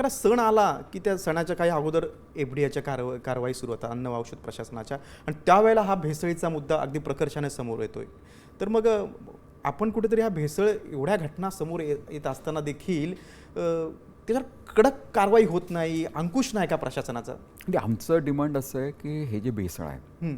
एखादा सण आला की त्या सणाच्या काही अगोदर एफ डी आच्या कारवा कारवाई सुरू होतात अन्न व औषध प्रशासनाच्या. आणि त्यावेळेला हा भेसळीचा मुद्दा अगदी प्रकर्षाने समोर येतोय. तर मग आपण कुठेतरी हा भेसळ एवढ्या घटना समोर येत असताना देखील त्याच्यावर कडक कारवाई होत नाही अंकुश नाही का प्रशासनाचा? म्हणजे आमचं डिमांड असं आहे की हे जे भेसळ आहे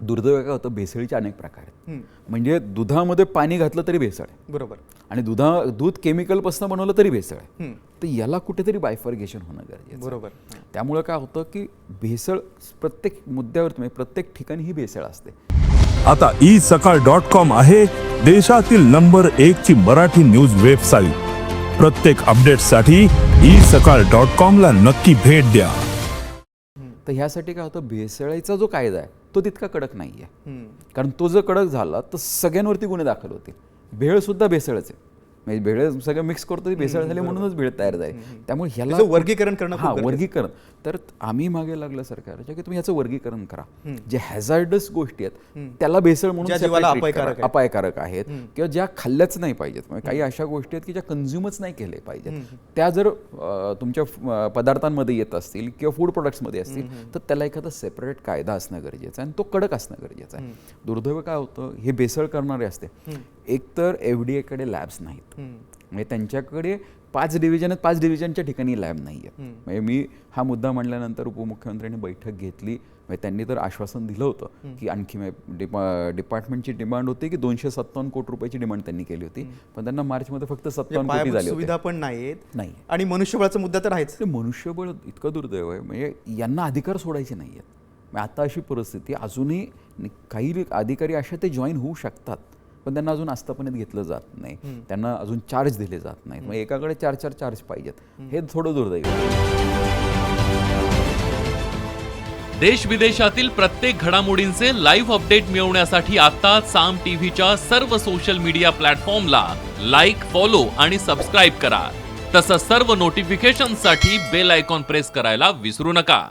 दुर्दैव काय होतं? भेसळीचे अनेक प्रकार आहेत. म्हणजे दुधामध्ये पाणी घातलं तरी भेसळ आहे. बरोबर. आणि दुधा दूध केमिकलपासून बनवलं तरी भेसळ आहे. तर याला कुठेतरी बायफर्गेशन होणं गरजेचं आहे. बरोबर. त्यामुळं काय होतं की भेसळ प्रत्येक मुद्द्यावर म्हणजे प्रत्येक ठिकाणी ही भेसळ असते. आता ई सकाळ डॉट कॉम आहे. देशातील नंबर एक ची मराठी न्यूज वेबसाईट. प्रत्येक अपडेटसाठी ई सकाळ डॉट कॉम ला नक्की भेट द्या. तर ह्यासाठी काय होतं भेसळीचा जो कायदा आहे तो तितका कडक नाही आहे कारण तो जर कडक झाला तर सगळ्यांवरती गुन्हे दाखल होतील. भेळसुद्धा भेसळच आहे. म्हणजे भेळ सगळं मिक्स करतो ती भेसळ झाली म्हणूनच भेळ तयार झाली. त्यामुळे ह्याला वर्गीकरण करणं हा. वर्गीकरण. तर आम्ही मागे लागलं सरकारच्या की तुम्ही याचं वर्गीकरण करा. जे हॅझार्डस गोष्टी आहेत त्याला भेसळ म्हणून अपायकारक करा. अपायकारक आहेत किंवा ज्या खाल्ल्याच नाही पाहिजेत. म्हणजे काही अशा गोष्टी आहेत की ज्या कन्झ्युमच नाही केले पाहिजेत. त्या जर तुमच्या पदार्थांमध्ये येत असतील किंवा फूड प्रोडक्ट्समध्ये असतील तर त्याला एखादा सेपरेट कायदा असणं गरजेचं आहे आणि तो कडक असणं गरजेचं आहे. दुर्दैव काय होतं? हे भेसळ करणारे असते. एकतर एफ डी एकडे लॅब्स नाहीत. म्हणजे त्यांच्याकडे पाच डिव्हिजन पाच डिव्हिजनच्या ठिकाणी लॅब नाही आहेत म्हणजे मी हा मुद्दा म्हणल्यानंतर उपमुख्यमंत्र्यांनी बैठक घेतली. म्हणजे त्यांनी तर आश्वासन दिलं होतं की आणखी म्हणजे डिपा डिपार्टमेंटची डिमांड होती की दोनशे सत्तावन्न कोटी रुपयाची डिमांड त्यांनी केली होती. पण त्यांना मार्चमध्ये फक्त म्हणजे सत्तावन्न कोटी झाले सुविधा पण नाहीत नाही. आणि मनुष्यबळाचा मुद्दा तर आहेच. ते मनुष्यबळ इतकं दुर्दैव आहे. म्हणजे यांना अधिकार सोडायचे नाही आहेत म्हणजे आता अशी परिस्थिती अजूनही काही अधिकारी असे ते जॉईन होऊ शकतात. पण त्यांना अजून आस्थापनेत घेतलं जात नाही. त्यांना अजून चार्ज दिले जात नाहीत. मग एकाकडे चार चार चार्ज पाहिजेत. हे थोडं दुर्दैव. देश विदेशातील प्रत्येक घडामोडींचे लाईव्ह अपडेट मिळवण्यासाठी आता साम टीव्हीच्या सर्व सोशल मीडिया प्लॅटफॉर्मला लाईक फॉलो आणि सबस्क्राईब करा. तसंच सर्व नोटिफिकेशनसाठी बेल आयकॉन प्रेस करायला विसरू नका.